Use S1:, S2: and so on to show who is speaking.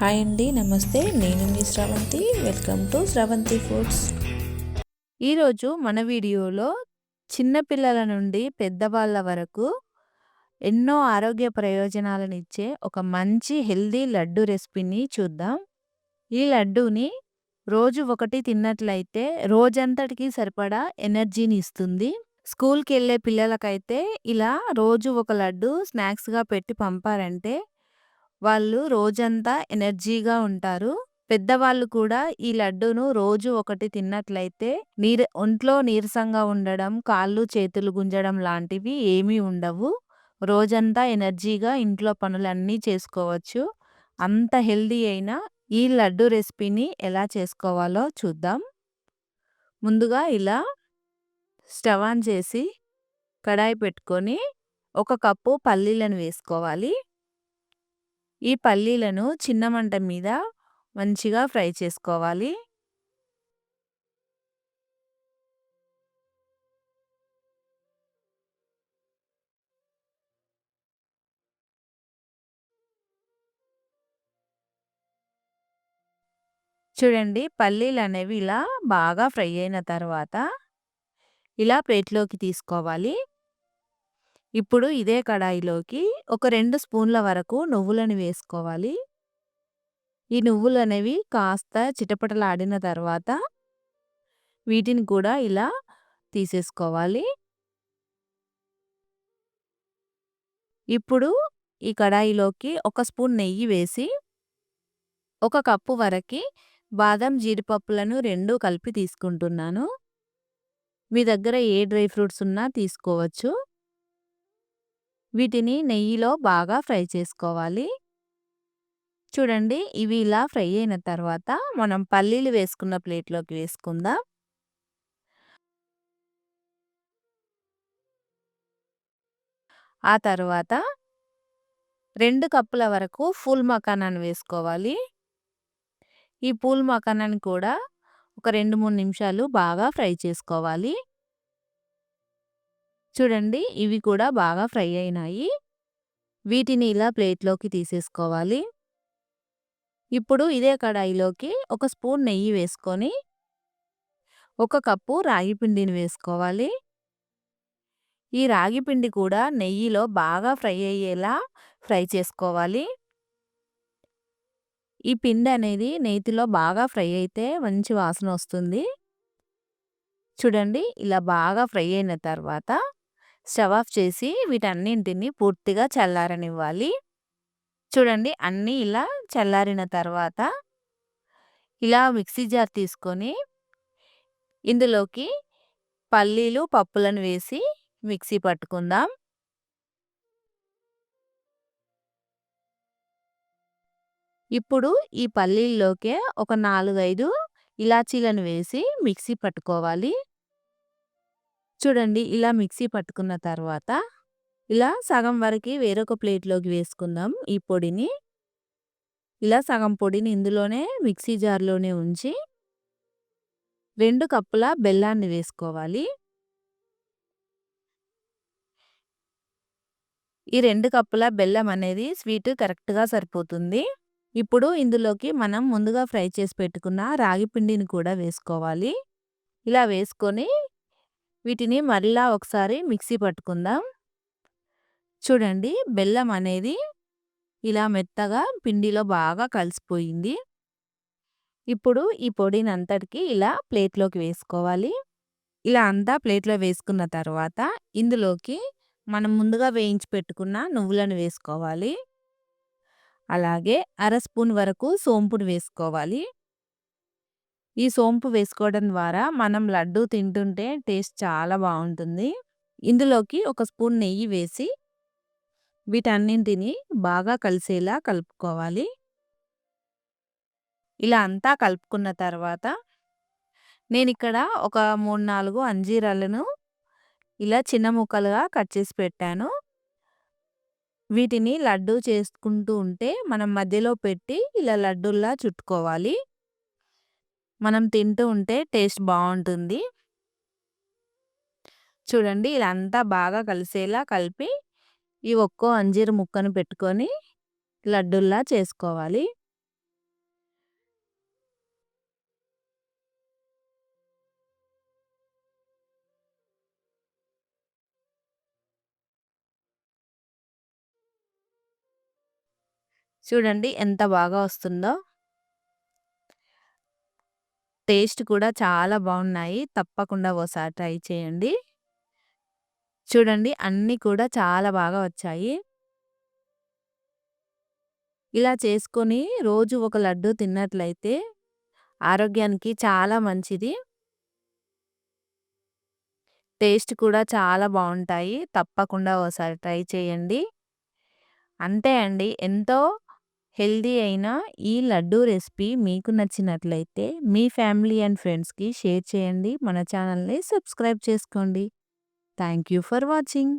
S1: Hi అండి నమస్తే. నేను మీ Sravanthi. Welcome to Sravanthi foods.
S2: ఈరోజు మన వీడియోలో చిన్నపిల్లల నుండి పెద్దవాళ్ళ వరకు ఎన్నో ఆరోగ్య ప్రయోజనాలను ఇచ్చే ఒక మంచి హెల్దీ లడ్డు రెసిపీని చూద్దాం. ఈ లడ్డూని రోజు ఒకటి తిన్నట్లయితే రోజంతటికి సరిపడా ఎనర్జీని ఇస్తుంది. స్కూల్కి వెళ్ళే పిల్లలకైతే ఇలా రోజు ఒక లడ్డు స్నాక్స్గా పెట్టి పంపారంటే వాళ్ళు రోజంతా ఎనర్జీగా ఉంటారు. పెద్దవాళ్ళు కూడా ఈ లడ్డూను రోజు ఒకటి తిన్నట్లయితే నీర ఒంట్లో నీరసంగా ఉండడం, కాళ్ళు, చేతులు గుంజడం లాంటివి ఏమీ ఉండవు. రోజంతా ఎనర్జీగా ఇంట్లో పనులన్నీ చేసుకోవచ్చు. అంత హెల్దీ అయిన ఈ లడ్డు రెసిపీని ఎలా చేసుకోవాలో చూద్దాం. ముందుగా ఇలా స్టవ్ ఆన్ చేసి కడాయి పెట్టుకొని ఒక కప్పు పల్లీలను వేసుకోవాలి. ఈ పల్లీలను చిన్న మంట మీద మంచిగా ఫ్రై చేసుకోవాలి. చూడండి పల్లీలు అనేవి ఇలా బాగా ఫ్రై అయిన తర్వాత ఇలా ప్లేట్లోకి తీసుకోవాలి. ఇప్పుడు ఇదే కడాయిలోకి ఒక రెండు స్పూన్ల వరకు నువ్వులను వేసుకోవాలి. ఈ నువ్వులు అనేవి కాస్త చిటపటలాడిన తర్వాత వీటిని కూడా ఇలా తీసేసుకోవాలి. ఇప్పుడు ఈ కడాయిలోకి ఒక స్పూన్ నెయ్యి వేసి ఒక కప్పు వరకు బాదం జీడిపప్పులను రెండు కలిపి తీసుకుంటున్నాను. మీ దగ్గర ఏ డ్రై ఫ్రూట్స్ ఉన్నా తీసుకోవచ్చు. వీటిని నెయ్యిలో బాగా ఫ్రై చేసుకోవాలి. చూడండి ఇవి ఇలా ఫ్రై అయిన తర్వాత మనం పల్లీలు వేసుకున్న ప్లేట్లోకి వేసుకుందాం. ఆ తర్వాత రెండు కప్పుల వరకు ఫుల్ మకానాన్ని వేసుకోవాలి. ఈ పూల్ మకానాన్ని కూడా ఒక రెండు మూడు నిమిషాలు బాగా ఫ్రై చేసుకోవాలి. చూడండి ఇవి కూడా బాగా ఫ్రై అయినాయి. వీటిని ఇలా ప్లేట్లోకి తీసేసుకోవాలి. ఇప్పుడు ఇదే కడాయిలోకి ఒక స్పూన్ నెయ్యి వేసుకొని ఒక కప్పు రాగి పిండిని వేసుకోవాలి. ఈ రాగి పిండి కూడా నెయ్యిలో బాగా ఫ్రై అయ్యేలా ఫ్రై చేసుకోవాలి. ఈ పిండి అనేది నేతిలో బాగా ఫ్రై అయితే మంచి వాసన వస్తుంది. చూడండి ఇలా బాగా ఫ్రై అయిన తర్వాత స్టవ్ ఆఫ్ చేసి వీటన్నింటిని పూర్తిగా చల్లారనివ్వాలి. చూడండి అన్నీ ఇలా చల్లారిన తర్వాత ఇలా మిక్సీ జార్ తీసుకొని ఇందులోకి పల్లీలు, పప్పులను వేసి మిక్సీ పట్టుకుందాం. ఇప్పుడు ఈ పల్లీల్లోకే ఒక నాలుగైదు ఇలాచీలను వేసి మిక్సీ పట్టుకోవాలి. చూడండి ఇలా మిక్సీ పట్టుకున్న తర్వాత ఇలా సగం వరకు వేరొక ప్లేట్లోకి వేసుకుందాం ఈ పొడిని. ఇలా సగం పొడిని ఇందులోనే మిక్సీ జార్లోనే ఉంచి రెండు కప్పుల బెల్లాన్ని వేసుకోవాలి. ఈ రెండు కప్పుల బెల్లం అనేది స్వీట్ కరెక్ట్‌గా సరిపోతుంది. ఇప్పుడు ఇందులోకి మనం ముందుగా ఫ్రై చేసి పెట్టుకున్న రాగి పిండిని కూడా వేసుకోవాలి. ఇలా వేసుకొని వీటిని మళ్ళా ఒకసారి మిక్సీ పట్టుకుందాం. చూడండి బెల్లం అనేది ఇలా మెత్తగా పిండిలో బాగా కలిసిపోయింది. ఇప్పుడు ఈ పొడిని అంతటికి ఇలా ప్లేట్లోకి వేసుకోవాలి. ఇలా అంతా ప్లేట్‌లో వేసుకున్న తర్వాత ఇందులోకి మనం ముందుగా వేయించి పెట్టుకున్న నువ్వులను వేసుకోవాలి. అలాగే అర స్పూన్ వరకు సోంపును వేసుకోవాలి. ఈ సోంపు వేసుకోవడం ద్వారా మనం లడ్డూ తింటుంటే టేస్ట్ చాలా బాగుంటుంది ఇందులోకి ఒక స్పూన్ నెయ్యి వేసి వీటన్నింటిని బాగా కలిసేలా కలుపుకోవాలి. ఇలా అంతా కలుపుకున్న తర్వాత నేను ఇక్కడ ఒక మూడు నాలుగు అంజీరాలను ఇలా చిన్న ముక్కలుగా కట్ చేసి పెట్టాను. వీటిని లడ్డు చేసుకుంటూ ఉంటే మనం మధ్యలో పెట్టి ఇలా లడ్డూల్లా చుట్టుకోవాలి. మనం తింటూ ఉంటే టేస్ట్ బాగుంటుంది. చూడండి ఇదంతా బాగా కలిసేలా కలిపి ఈ ఒక్కో అంజీరు ముక్కను పెట్టుకొని లడ్డుల్లా చేసుకోవాలి. చూడండి ఎంత బాగా వస్తుందో. టేస్ట్ కూడా చాలా బాగున్నాయి. తప్పకుండా ఓసారి ట్రై చేయండి. చూడండి అన్నీ కూడా చాలా బాగా వచ్చాయి. ఇలా చేసుకొని రోజు ఒక లడ్డు తిన్నట్లయితే ఆరోగ్యానికి చాలా మంచిది. టేస్ట్ కూడా చాలా బాగుంటాయి తప్పకుండా ఓసారి ట్రై చేయండి. అంతే అండి. ఎంతో హెల్దీ అయిన ఈ లడ్డూ రెసిపీ మీకు నచ్చినట్లయితే మీ ఫ్యామిలీ అండ్ ఫ్రెండ్స్‌కి షేర్ చేయండి. మన ఛానల్‌ని సబ్స్క్రైబ్ చేసుకోండి. Thank you for watching.